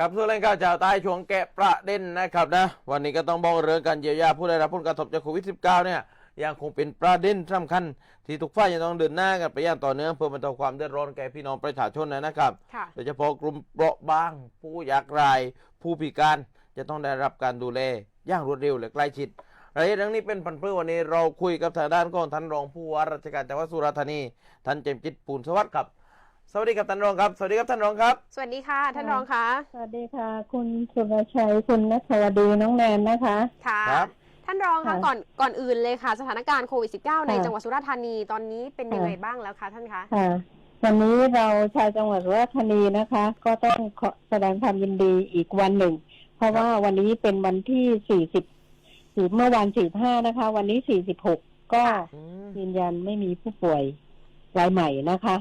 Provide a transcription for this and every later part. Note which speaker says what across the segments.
Speaker 1: ครับส่วนแรงข่าวชาวใต้ช่วงแกะประเด็นนะครับนะวันนี้ก็ต้องบอกเรื่องการเยียวยาผู้ได้รับผลกระทบจากโควิด -19 เนี่ยยังคงเป็นประเด็นสำคัญ ที่ทุกฝ่ายจะต้องเดินหน้ากันไปอย่างต่อเนื่องเพื่อบรรเทาความเดือดร้อนแก่พี่น้องประชาชนนะครับ
Speaker 2: ค่ะ
Speaker 1: โดยเฉพาะกลุ่มเปราะบาง ผู้ยากไร้ผู้พิการจะต้องได้รับการดูแลอย่างรวดเร็วและใกล้ชิดรายละเอียดเรื่องนี้เป็นพันเพื่อวันนี้เราคุยกับทางด้านของท่านรองผู้ว่าราชการจังหวัดสุราษฎร์ธานีท่านเจมส์จิตปูนสวัสดิ์ครับ สวัสดีครับท่านรองครับ สวัสดีครับท่านรองครับ
Speaker 2: สวัสดีค่ะ ท่านรองคะ
Speaker 3: สวัสดีค่ะ คุณสุรชัยคุณนัทวดีน้องแนนนะคะ
Speaker 2: ค่ะ
Speaker 1: ครับ
Speaker 2: ท่านรองคะ
Speaker 3: ค่ะ
Speaker 2: ก่อนก่อนอื่นเลยค่ะ สถานการณ์โควิด -19 ใน
Speaker 3: ค่ะ
Speaker 2: จังหวัดสุราษฎร์ธานีตอนนี้เป็นยังไง
Speaker 3: ค่ะ
Speaker 2: บ้างแล้วคะท่านคะ
Speaker 3: ค่ะ วันนี้เราชาวจังหวัดสุราษฎร์ธานีนะคะ ก็ต้องขอแสดงความยินดีอีกวันหนึ่ง เพราะว่าวันนี้เป็นวันที่40หรือเมื่อวัน45นะคะ วันนี้46ก็
Speaker 1: อืม
Speaker 3: ยืนยันไม่มีผู้ป่วยรายใหม่นะคะ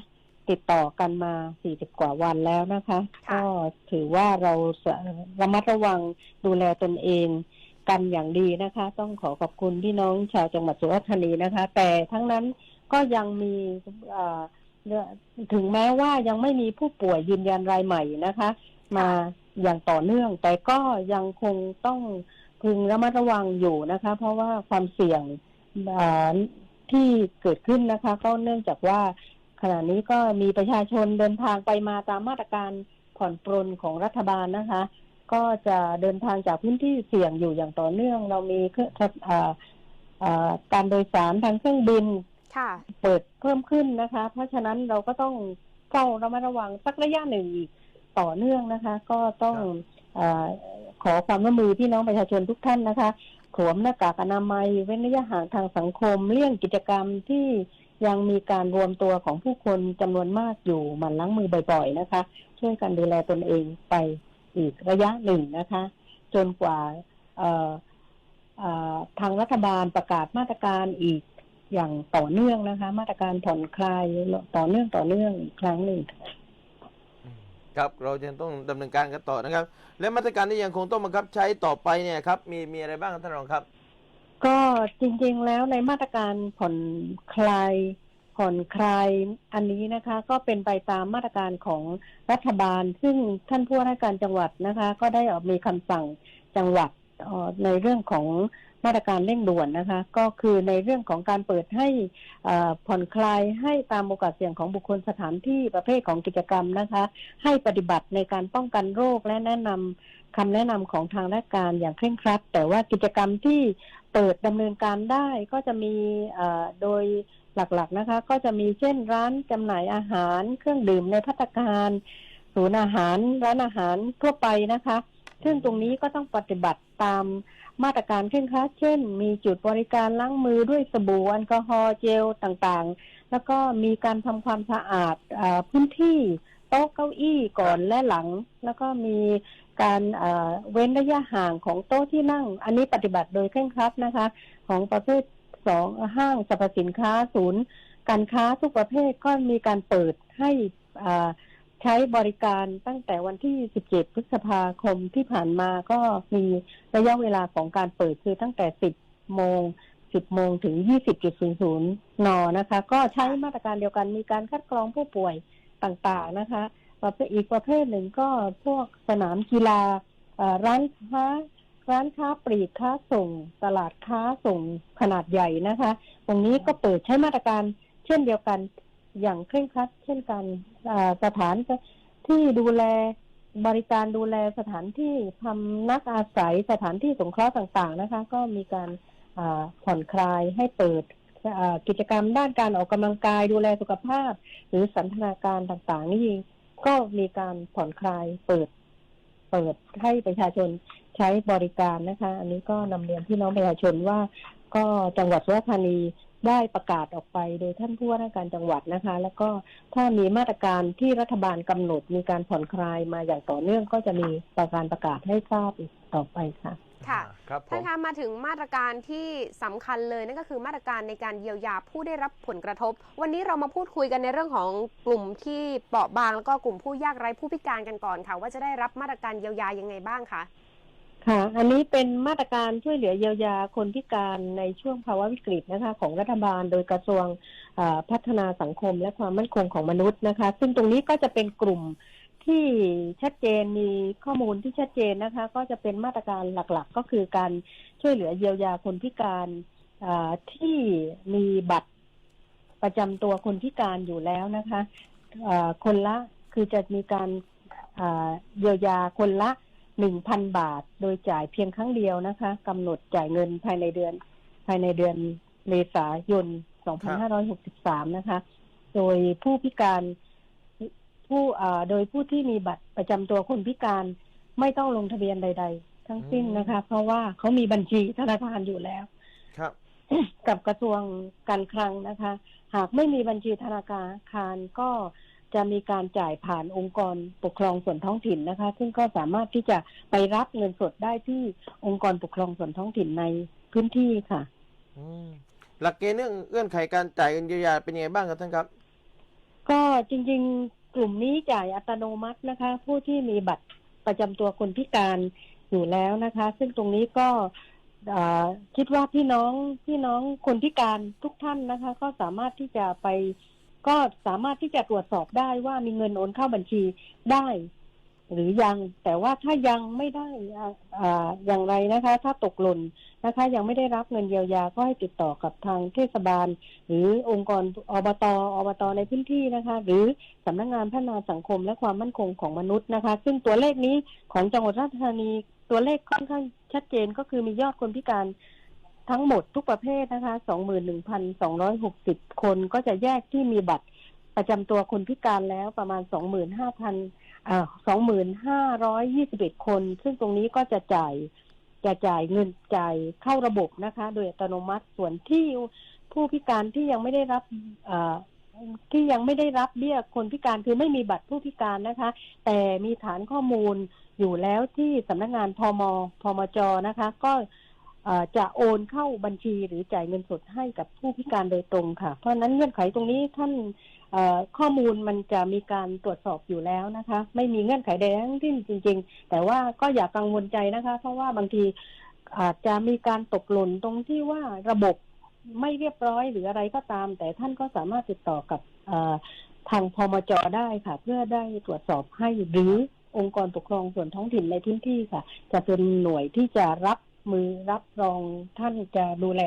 Speaker 3: ติดต่อกันมา 40 กว่าวันแล้วนะคะ ก็ถือว่าเราระมัดระวังดูแลตนเองกันอย่างดีนะคะ ต้องขอขอบคุณพี่น้องชาวจังหวัดสุราษฎร์ธานีนะคะ แต่ทั้งนั้นก็ยังมีเอ่อถึงแม้ว่ายังไม่มีผู้ป่วยยืนยันรายใหม่นะคะ มาอย่างต่อเนื่อง แต่ก็ยังคงต้องพึงระมัดระวังอยู่นะคะ เพราะว่าความเสี่ยงเอ่อที่เกิดขึ้นนะคะ ก็เนื่องจากว่า ขณะนี้ก็มีประชาชนเดินทางไปมาตามมาตรการผ่อนปรนของรัฐบาลนะคะ ก็จะเดินทางจากพื้นที่เสี่ยงอยู่อย่างต่อเนื่อง เรามีเครื่องเอ่อเอ่อการโดยสารทางเครื่องบิน
Speaker 2: ค่ะ
Speaker 3: เปิดเพิ่มขึ้นนะคะ เพราะฉะนั้นเราก็ต้องเฝ้าระมัดระวังสักระยะหนึ่งอีกต่อเนื่องนะคะ ก็ต้องเออขอความร่วมมือพี่น้องประชาชนทุกท่านนะคะสวมหน้ากากอนามัย เว้นระยะห่างทางสังคม เลี่ยงกิจกรรมที่ ยังมีการรวมตัวของผู้คนจำนวนมากอยู่มันล้างมือบ่อยๆนะคะ ช่วยกันดูแลตนเองไปอีกระยะหนึ่งนะคะ จนกว่าทางรัฐบาลประกาศมาตรการอีกอย่างต่อเนื่องนะคะ มาตรการผ่อนคลายต่อเนื่องต่อเนื่องอีกครั้งหนึ่ง
Speaker 1: ครับเราจะต้องดำเนินการกันต่อนะครับ และมาตรการที่ยังคงต้องบังคับใช้ต่อไปเนี่ยครับมีมีอะไรบ้างท่านรองครับ
Speaker 3: ก็จริงๆแล้วในมาตรการผ่อนคลายผ่อนคลายอันนี้นะคะ ก็เป็นไปตามมาตรการของรัฐบาล ซึ่งท่านผู้ว่าราชการจังหวัดนะคะ ก็ได้ออกมีคำสั่งจังหวัดในเรื่องของ มาตรการเร่งด่วนนะคะ ก็คือในเรื่องของการเปิดให้อ่อผ่อนคลายให้ตามโอกาสเสี่ยงของบุคคลสถานที่ประเภทของกิจกรรมนะคะ ให้ปฏิบัติในการป้องกันโรคและแนะนำคำแนะนำของทางราชการอย่างเคร่งครัด แต่ว่ากิจกรรมที่เปิดดำเนินการได้ก็จะมีอ่อโดยหลักๆนะคะ ก็จะมีเช่นร้านจำหน่ายอาหาร เครื่องดื่มในพัตตาคารศูนย์อาหารร้านอาหารทั่วไปนะคะ ซึ่งตรงนี้ก็ต้องปฏิบัติตาม มาตรการเคร่งครัดเช่น มีจุดบริการล้างมือด้วยสบู่แอลกอฮอล์เจลต่างๆ แล้วก็มีการทำความสะอาดอพื้นที่โต๊ะเก้าอี้ก่อนและหลัง แล้วก็มีการเอ่อเว้นระยะห่างของโต๊ะที่นั่ง อันนี้ปฏิบัติโดยเคร่งครัดนะคะ ของประเภทสองห้างสรรพสินค้าศูนย์ การค้าทุกประเภทก็มีการเปิดให้อ่า ใช้บริการตั้งแต่วันที่ 17 พฤษภาคมที่ผ่านมาก็มีระยะเวลาของการเปิดคือตั้งแต่ 10 โมง 10 โมงถึง 20.00 น นะคะ ก็ใช้มาตรการเดียวกันมีการคัดกรองผู้ป่วยต่างๆนะคะประเภทอีกประเภทหนึ่งก็พวกสนามกีฬาร้านค้าร้านค้าปลีกค้าส่ง ตลาดค้าส่งขนาดใหญ่นะคะ ตรงนี้ก็เปิดใช้มาตรการเช่นเดียวกัน อย่างเคร่งครัด เช่นกันสถานที่ดูแลบริการดูแลสถานที่พำนักอาศัยสถานที่สงเคราะห์ต่างๆนะคะ ก็มีการผ่อนคลายให้เปิดกิจกรรมด้านการออกกำลังกายดูแลสุขภาพ หรือสันทนาการต่างๆ นี่ก็มีการผ่อนคลายเปิด เปิดให้ประชาชนใช้บริการนะคะ อันนี้ก็นำเรียนพี่น้องประชาชนว่า ก็จังหวัดสุราษฎร์ธานีได้ประกาศออกไปโดยท่านผู้ว่าราชการจังหวัดนะคะ แล้วก็ถ้ามีมาตรการที่รัฐบาลกำหนดมีการผ่อนคลายมาอย่างต่อเนื่องก็จะมีประการประกาศให้ทราบอีกต่อไปค่ะ
Speaker 2: ค่ะ
Speaker 1: ครับผ
Speaker 2: ท่าน
Speaker 1: ม
Speaker 2: คะมาถึงมาตรการที่สำคัญเลยนั่นก็คือมาตรการในการเยียวยาผู้ได้รับผลกระทบ วันนี้เรามาพูดคุยกันในเรื่องของกลุ่มที่เปราะบางแล้วก็กลุ่มผู้ยากไร้ผู้พิการกันก่อนค่ะ ว่าจะได้รับมาตรการเยียวยายังไงบ้างคะ
Speaker 3: ค่ะ อันนี้เป็นมาตรการช่วยเหลือเยียวยาคนพิการในช่วงภาวะวิกฤตนะคะ ของรัฐบาลโดยกระทรวงพัฒนาสังคมและความมั่นคงของมนุษย์นะคะ ซึ่งตรงนี้ก็จะเป็นกลุ่มที่ชัดเจนมีข้อมูลที่ชัดเจนนะคะ ก็จะเป็นมาตรการหลักๆ ก็คือการช่วยเหลือเยียวยาคนพิการที่มีบัตรประจำตัวคนพิการอยู่แล้วนะคะคนละคือจะมีการเยียวยาคนละ หนึ่งพันบาท โดยจ่ายเพียงครั้งเดียวนะคะกำหนดจ่ายเงินภายในเดือน ภายในเดือนเมษายน 2563 นะคะ โดยผู้พิการผู้อ่าโดยผู้ที่มีบัตรประจำตัวคนพิการไม่ต้องลงทะเบียนใด ๆ ทั้งสิ้นนะคะ เพราะว่าเขามีบัญชีธนาคารอยู่แล้ว
Speaker 1: ครับ
Speaker 3: กับกระทรวงการคลังนะคะ หากไม่มีบัญชีธนาคารก็ จะมีการจ่ายผ่านองค์กรปกครองส่วนท้องถิ่นนะคะ ซึ่งก็สามารถที่จะไปรับเงินสดได้ที่องค์กรปกครองส่วนท้องถิ่นในพื้นที่ค่ะ
Speaker 1: อืมหลักเกณฑ์เรื่องเงื่อนไขการจ่ายเงินเยียวยาเป็นยังไงบ้างครับท่านครับ
Speaker 3: ก็จริง ๆ กลุ่มนี้จ่ายอัตโนมัตินะคะ ผู้ที่มีบัตรประจำตัวคนพิการอยู่แล้วนะคะ ซึ่งตรงนี้ก็อ่าคิดว่าพี่น้องพี่น้องคนพิการทุกท่านนะคะ ก็สามารถที่จะไป ก็สามารถที่จะตรวจสอบได้ว่ามีเงินโอนเข้าบัญชีได้ หรือยัง แต่ว่าถ้ายังไม่ได้อ่าอย่างไรนะคะ ถ้าตกหล่นนะคะ ยังไม่ได้รับเงินเยียวยาก็ให้ติดต่อกับทางเทศบาล หรือองค์กรอบตอบตในพื้นที่นะคะ หรือสำนักงานพัฒนาสังคมและความมั่นคงของมนุษย์นะคะ ซึ่งตัวเลขนี้ของจังหวัดราชธานีตัวเลขค่อนข้างชัดเจนก็คือมียอดคนพิการ ทั้งหมดทุกประเภทนะคะ 21,260 คนก็จะแยกที่มีบัตรประจำตัวคนพิการแล้วประมาณ 25,000อ่า2,521 คน ซึ่งตรงนี้ก็จะจ่ายจะจ่ายเงินจ่ายเข้าระบบนะคะ โดยอัตโนมัติส่วนที่ผู้พิการที่ยังไม่ได้รับอ่าที่ยังไม่ได้รับเบี้ยคนพิการคือไม่มีบัตรผู้พิการนะคะ แต่มีฐานข้อมูลอยู่แล้วที่สำนักงานพมพมจนะคะ ก็ จะโอนเข้าบัญชีหรือจ่ายเงินสดให้กับผู้พิการโดยตรงค่ะ เพราะนั้นเงื่อนไขตรงนี้ท่านข้อมูลมันจะมีการตรวจสอบอยู่แล้วนะคะ ไม่มีเงื่อนไขใดทั้งสิ้นจริง ๆ แต่ว่าก็อย่ากังวลใจนะคะ เพราะว่าบางทีอาจจะมีการตกหล่นตรงที่ว่าระบบไม่เรียบร้อยหรืออะไรก็ตาม แต่ท่านก็สามารถติดต่อกับทางพมจได้ค่ะ เพื่อได้ตรวจสอบให้หรือองค์กรปกครองส่วนท้องถิ่นในพื้นที่ค่ะ จะเป็นหน่วยที่จะรับ มือรับรองท่านจะดูแล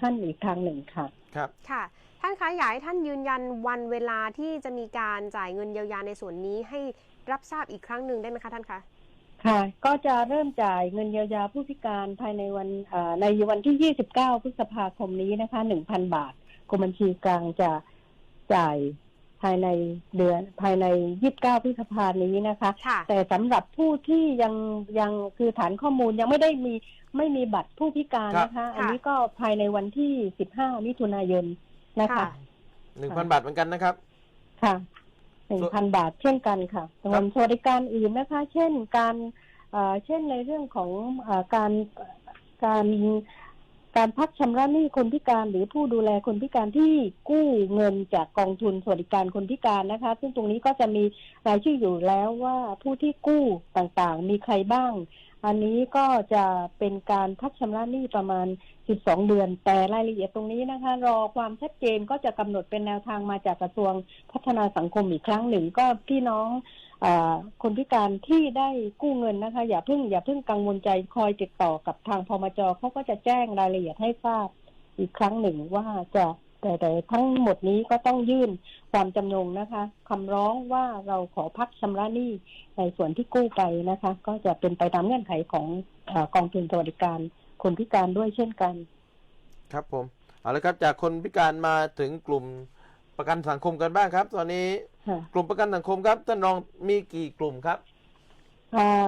Speaker 3: ท่านอีกทางหนึ่งค่ะ
Speaker 1: ครับ
Speaker 2: ค่ะ ท่านคะอยากให้ท่านยืนยันวันเวลาที่จะมีการจ่ายเงินเยียวยาในส่วนนี้ให้รับทราบอีกครั้งหนึ่งได้ไหมคะท่านคะ
Speaker 3: ค่ะ ก็จะเริ่มจ่ายเงินเยียวยาผู้พิการภายในวันเอ่อในวันที่ 29 พฤษภาคมนี้นะคะ 1,000 บาทกรมบัญชีกลางจะจ่าย ภายในเดือนภายใน 29 พฤษภานี้นะคะ
Speaker 2: ค่ะ
Speaker 3: แต่สำหรับผู้ที่ยังยังคือฐานข้อมูลยังไม่ได้มีไม่มีบัตรผู้พิการนะคะ อันนี้ก็ภายในวันที่ 15 มิถุนายนนะคะ
Speaker 2: ค่ะ
Speaker 1: หนึ่งพันบาทเหมือนกันนะครับ
Speaker 3: ค่ะหนึ่งพันบาทเช่นกันค่ะส่วนสวัสดิการอื่นนะคะ เช่นการเอ่อเช่นในเรื่องของเออการการ การพักชำระหนี้คนพิการหรือผู้ดูแลคนพิการที่กู้เงินจากกองทุนสวัสดิการคนพิการนะคะ ซึ่งตรงนี้ก็จะมีรายชื่ออยู่แล้วว่าผู้ที่กู้ต่างๆ มีใครบ้าง อันนี้ก็จะเป็นการพักชำระหนี้ประมาณ 12 เดือน แต่รายละเอียดตรงนี้นะคะ รอความชัดเจนก็จะกำหนดเป็นแนวทางมาจากกระทรวงพัฒนาสังคมอีกครั้งหนึ่งก็พี่น้อง คนพิการที่ได้กู้เงินนะคะ อย่าเพิ่งอย่าเพิ่งกังวลใจคอยติดต่อกับทางพมจเขาก็จะแจ้งรายละเอียดให้ทราบอีกครั้งหนึ่งว่าจะแต่แต่ทั้งหมดนี้ก็ต้องยื่นความจำนงนะคะคำร้องว่าเราขอพักชำระหนี้ในส่วนที่กู้ไปนะคะ ก็จะเป็นไปตามเงื่อนไขของอกองทุนสวัสดิการคนพิการด้วยเช่นกัน
Speaker 1: ครับผมเอาละครับจากคนพิการมาถึงกลุ่มประกันสังคมกันบ้างครับ ตอนนี้
Speaker 3: ค่ะ
Speaker 1: กลุ่มประกันสังคมครับท่านรองมีกี่กลุ่มครับ
Speaker 3: อ่า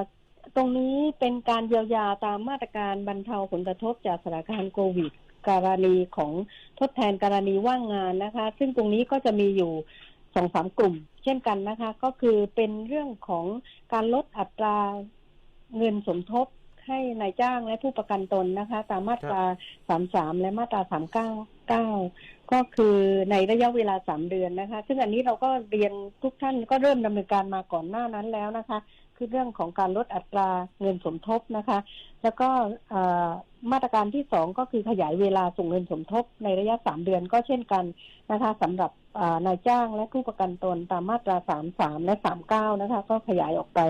Speaker 3: ตรงนี้เป็นการเยียวยาตามมาตรการบรรเทาผลกระทบจากสถานการณ์โควิดกรณีของทดแทนกรณีว่างงานนะคะ ซึ่งตรงนี้ก็จะมีอยู่สองสามกลุ่ม เช่นกันนะคะ ก็คือเป็นเรื่องของการลดอัตราเงินสมทบให้นายจ้างและผู้ประกันตนนะคะ ตามมาตราสามสามและมาตรา เก้าก็คือในระยะเวลาสามเดือนนะคะ ซึ่งอันนี้เราก็เรียนทุกท่านก็เริ่มดำเนินการมาก่อนหน้านั้นแล้วนะคะ คือเรื่องของการลดอัตราเงินสมทบนะคะ แล้วก็มาตรการที่สองก็คือขยายเวลาส่งเงินสมทบในระยะสามเดือนก็เช่นกันนะคะสำหรับนายจ้างและผู้ประกันตนตามมาตราสามสามและสามเก้านะคะ ก็ขยายออกไป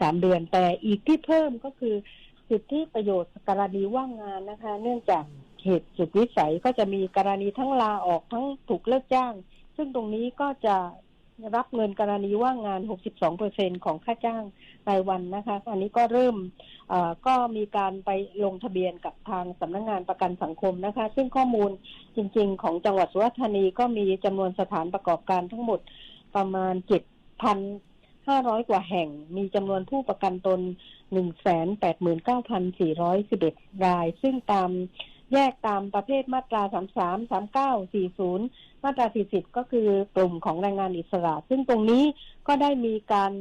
Speaker 3: สามเดือน แต่อีกที่เพิ่มก็คือสิทธิประโยชน์กรณีว่างงานนะคะ เนื่องจาก เหตุสุดวิสัยก็จะมีกรณีทั้งลาออกทั้งถูกเลิกจ้าง ซึ่งตรงนี้ก็จะรับเงินกรณีว่างงาน 62เปอร์เซ็นของค่าจ้างรายวันนะคะ อันนี้ก็เริ่มก็มีการไปลงทะเบียนกับทางสำนักงงานประกันสังคมนะคะ ซึ่งข้อมูลจริง ๆ ของจังหวัดสุราษฎร์ธานีก็มีจำนวนสถานประกอบการทั้งหมดประมาณ 7,500 กว่าแห่ง มีจำนวนผู้ประกันตน 189,411 ราย ซึ่งตาม แยกตามประเภทมาตรา 33 39 40 มาตรา 40 ก็คือกลุ่มของแรงงานอิสระ ซึ่งตรงนี้ก็ได้มีการ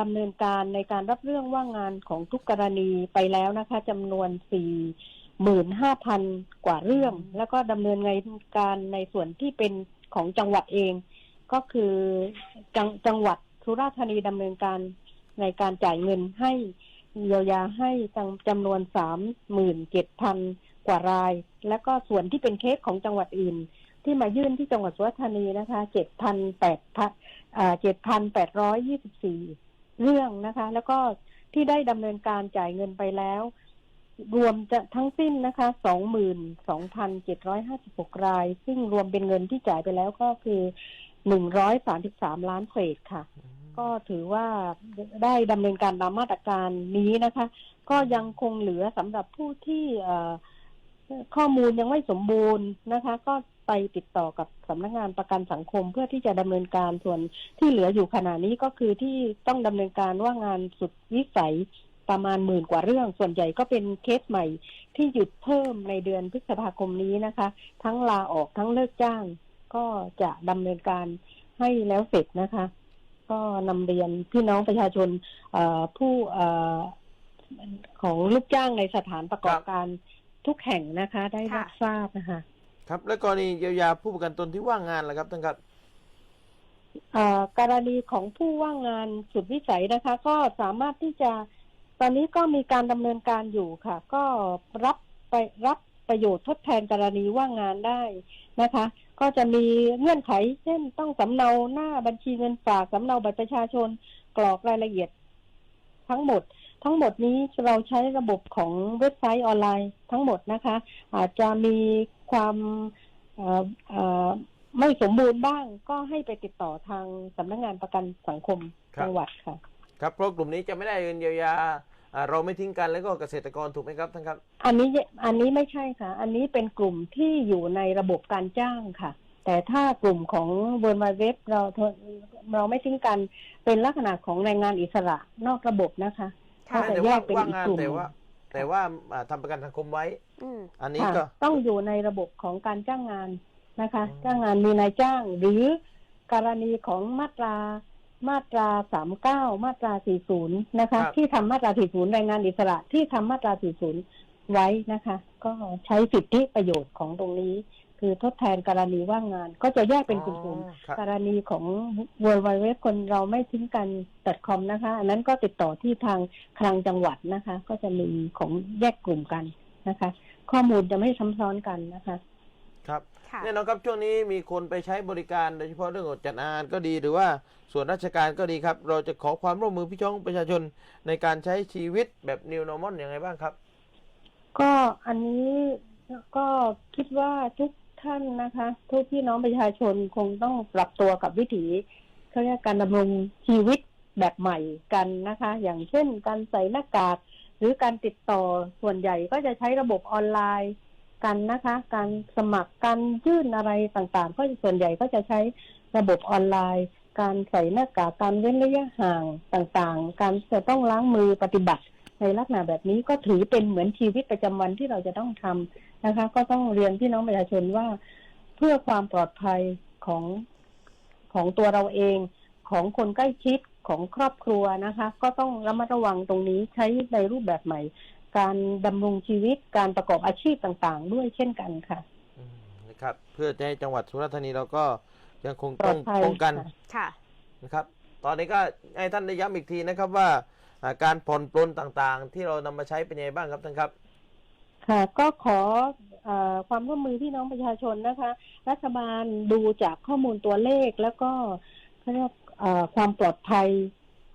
Speaker 3: ดำเนินการในการรับเรื่องว่างงานของทุกกรณีไปแล้วนะคะจำนวน 45,000 กว่าเรื่อง แล้วก็ดำเนินการในส่วนที่เป็นของจังหวัดเอง ก็คือจังจังหวัดสุราษฎร์ธานีดำเนินการในการจ่ายเงินให้เยียวยาให้จำจำนวน 37,000 กว่าราย แล้วก็ส่วนที่เป็นเคสของจังหวัดอื่น ที่มายื่นที่จังหวัดสุราษฎร์ธานีนะคะ7,800อ่า7,824เรื่องนะคะ แล้วก็ที่ได้ดำเนินการจ่ายเงินไปแล้ว รวมจะทั้งสิ้นนะคะ22,756ราย ซึ่งรวมเป็นเงินที่จ่ายไปแล้วก็คือ133ล้านเศษค่ะ ก็ถือว่าได้ดำเนินการตามมาตรการนี้นะคะ ก็ยังคงเหลือสำหรับผู้ที่ ข้อมูลยังไม่สมบูรณ์นะคะ ก็ไปติดต่อกับสำนักงานประกันสังคมเพื่อที่จะดำเนินการส่วนที่เหลืออยู่ขณะนี้ก็คือที่ต้องดำเนินการว่างานสุดวิสัยประมาณหมื่นกว่าเรื่อง ส่วนใหญ่ก็เป็นเคสใหม่ที่หยุดเพิ่มในเดือนพฤษภาคมนี้นะคะ ทั้งลาออกทั้งเลิกจ้าง ก็จะดำเนินการให้แล้วเสร็จนะคะ ก็นำเรียนพี่น้องประชาชนผู้ของลูกจ้างในสถานประกอบการ ทุกแห่งนะคะได้รับ
Speaker 2: ค่ะ
Speaker 3: ทราบนะคะ
Speaker 1: ครับ และกรณีเยียวยาผู้ประกันตนที่ว่างงานล่ะครับท่านครับ
Speaker 3: เอ่อกรณีของผู้ว่างงานสุดวิสัยนะคะ ก็สามารถที่จะตอนนี้ก็มีการดำเนินการอยู่ค่ะ ก็รับไปรับประโยชน์ทดแทนกรณีว่างงานได้นะคะ ก็จะมีเงื่อนไข เช่นต้องสำเนาหน้าบัญชีเงินฝากสำเนาบัตรประชาชนกรอกรายละเอียดทั้งหมด ทั้งหมดนี้เราใช้ระบบของเว็บไซต์ออนไลน์ทั้งหมดนะคะ อาจจะมีความเอ่อเอ่อไม่สมบูรณ์บ้างก็ให้ไปติดต่อทางสำนักงานประกันสังคม
Speaker 1: ครับ
Speaker 3: จังหวัดค่ะ
Speaker 1: ครับเพราะกลุ่มนี้จะไม่ได้เงินเยียวยาอ่าเราไม่ทิ้งกันแล้วก็เกษตรกรถูกไหมครับท่านครับ
Speaker 3: อันนี้อันนี้ไม่ใช่ค่ะ อันนี้เป็นกลุ่มที่อยู่ในระบบการจ้างค่ะ แต่ถ้ากลุ่มของเวิร์นเว็บเราเราไม่ทิ้งกันเป็นลักษณะของแรงงานอิสระนอกระบบนะคะ
Speaker 2: ค่ะ
Speaker 3: ก็จะ
Speaker 1: แต่
Speaker 3: แย
Speaker 1: ว่าก
Speaker 3: เป็น
Speaker 1: ว่าง
Speaker 3: อีก
Speaker 1: งาน
Speaker 3: กลุ่ม
Speaker 1: แต่ว่า แต่ว่าอ่าทำประกันสังคมไว้
Speaker 2: อืม
Speaker 1: อันนี้
Speaker 3: ค่ะ
Speaker 1: ก็
Speaker 3: ต้องอยู่ในระบบของการจ้างงานนะคะ
Speaker 1: อ๋อ
Speaker 3: จ้างงานมีนายจ้างหรือกรณีของมาตรามาตราสามเก้ามาตราสี่ศูนย์นะคะ ที่ทำมาตราสี่ศูนย์แรงงานอิสระที่ทำมาตราสี่ศูนย์ไว้นะคะ ก็ใช้สิทธิประโยชน์ของตรงนี้ คือทดแทนกรณีว่างงาน ก็จะแยกเป็นกลุ่ม
Speaker 1: อ๋อครับ
Speaker 3: ๆกรณีของ w w w คนเราไม่ทิ้งกัน .com นะคะ อันนั้นก็ติดต่อที่ทางคลังจังหวัดนะคะ ก็จะมีของแยกกลุ่มกันนะคะ ข้อมูลจะไม่ซ้ำซ้อนกันนะคะ
Speaker 1: ครับ
Speaker 2: ค่ะ
Speaker 1: แน่นอนครับช่วงนี้มีคนไปใช้บริการโดยเฉพาะเรื่องของจัดงานก็ดีหรือว่าส่วนราชการก็ดีครับ เราจะขอความร่วมมือพี่น้องประชาชนในการใช้ชีวิตแบบ New Normal ยังไงบ้างครับ
Speaker 3: ก็อันนี้ก็คิดว่าทุก ท่านนะคะทุกพี่น้องประชาชนคงต้องปรับตัวกับวิถีเขาเรียกการดำรงชีวิตแบบใหม่กันนะคะ อย่างเช่น การใส่หน้ากากหรือการติดต่อส่วนใหญ่ก็จะใช้ระบบออนไลน์กันนะคะ การสมัครการยื่นอะไรต่างๆ ก็ส่วนใหญ่ก็จะใช้ระบบออนไลน์ การใส่หน้ากากการเว้นระยะห่างต่างๆ การจะต้องล้างมือปฏิบัติ ในลักษณะแบบนี้ก็ถือเป็นเหมือนชีวิตประจำวันที่เราจะต้องทำนะคะ ก็ต้องเรียนพี่น้องประชาชนว่าเพื่อความปลอดภัยของของตัวเราเองของคนใกล้ชิดของครอบครัวนะคะ ก็ต้องระมัดระวังตรงนี้ใช้ในรูปแบบใหม่ การดำรงชีวิตการประกอบอาชีพต่างๆ ด้วยเช่นกันค่ะ
Speaker 1: อืมในครับ เพื่อจะให้จังหวัดสุราษฎร์ธานีเราก็ยังคง
Speaker 3: ปล
Speaker 1: ต้
Speaker 3: อ
Speaker 1: อง
Speaker 3: ดภัย
Speaker 1: ป้องกัน
Speaker 3: ค่ะ
Speaker 2: ค่ะ
Speaker 1: นะครับ ตอนนี้ก็ให้ท่านได้ย้ำอีกทีนะครับว่าอ่า การผ่อนปลนต่างๆ ที่เรานำมาใช้เป็นยังไงบ้างครับท่านครับ
Speaker 3: ค่ะ ก็ขออความร่วมมือพี่น้องประชาชนนะคะ รัฐบาลดูจากข้อมูลตัวเลขแล้วก็เขาเรียกความปลอดภัย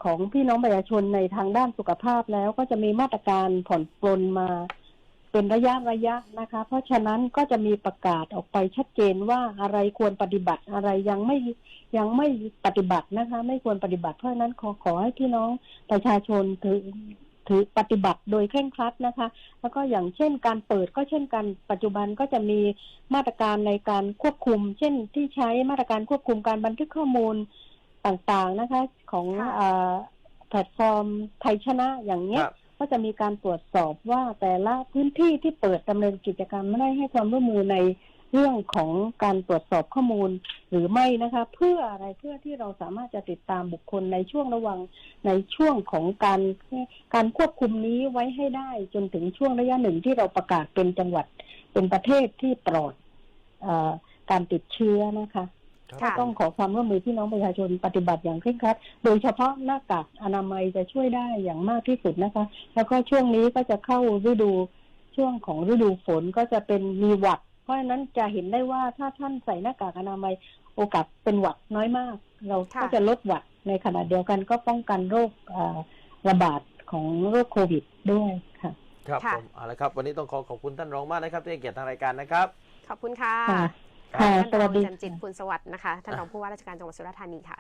Speaker 3: ของพี่น้องประชาชนในทางด้านสุขภาพแล้วก็จะมีมาตรการผ่อนปลนมา เป็นระยะระยะนะคะ เพราะฉะนั้นก็จะมีประกาศออกไปชัดเจนว่าอะไรควรปฏิบัติอะไรยังไม่ยังไม่ปฏิบัตินะคะ ไม่ควรปฏิบัติเพราะฉะนั้นขอขอให้พี่น้องประชาชนถือถือปฏิบัติโดยเคร่งครัดนะคะ แล้วก็อย่างเช่นการเปิดก็เช่นกันปัจจุบันก็จะมีมาตรการในการควบคุม เช่นที่ใช้มาตรการควบคุมการบันทึกข้อมูลต่างๆนะคะ ของ
Speaker 2: ค่ะ
Speaker 3: เออแพลตฟอร์มไทยชนะอย่างเนี้ย
Speaker 1: ครับ
Speaker 3: ก็จะมีการตรวจสอบว่าแต่ละพื้นที่ที่เปิดดำเนินกิจกรรมไม่ได้ให้ความร่วมมือในเรื่องของการตรวจสอบข้อมูลหรือไม่นะคะ เพื่ออะไรเพื่อที่เราสามารถจะติดตามบุคคลในช่วงระหว่างในช่วงของการการควบคุมนี้ไว้ให้ได้จนถึงช่วงระยะหนึ่งที่เราประกาศเป็นจังหวัดเป็นประเทศที่ปลอดอการติดเชื้อนะคะ ก็
Speaker 2: ค่ะ
Speaker 3: ต้องขอความร่วมมือพี่น้องประชาชนปฏิบัติอย่างเคร่งครัด โดยเฉพาะหน้ากากอนามัยจะช่วยได้อย่างมากที่สุดนะคะ แล้วก็ช่วงนี้ก็จะเข้าฤดูช่วงของฤดูฝนก็จะเป็นมีหวัด เพราะฉะนั้นจะเห็นได้ว่าถ้าท่านใส่หน้ากากอนามัยโอกาสเป็นหวัดน้อยมาก เรา
Speaker 2: ค่ะ
Speaker 3: ก็จะลดหวัดในขณะเดียวกันก็ป้องกันโรคเอ่อระบาดของโรคโควิดด้วยค่ะ
Speaker 1: ครับ
Speaker 2: ค่ะ
Speaker 1: ผมเอาละครับ วันนี้ต้องขอขอบคุณท่านรองมากนะครับที่ให้เกียรติทางรายการนะครับ
Speaker 2: ขอบคุณค่ะ
Speaker 3: ค่ะ
Speaker 1: ครับ
Speaker 3: ค่ะ
Speaker 2: ท่าน
Speaker 3: ส
Speaker 2: ร
Speaker 3: วั
Speaker 2: อ
Speaker 3: ส
Speaker 2: ง
Speaker 3: ดี
Speaker 2: จำจิตภูลสวัสดิ์นะคะ ท่านรองผู้ว่าราชการจังหวัดสุราษฎร์ธานีค่ะ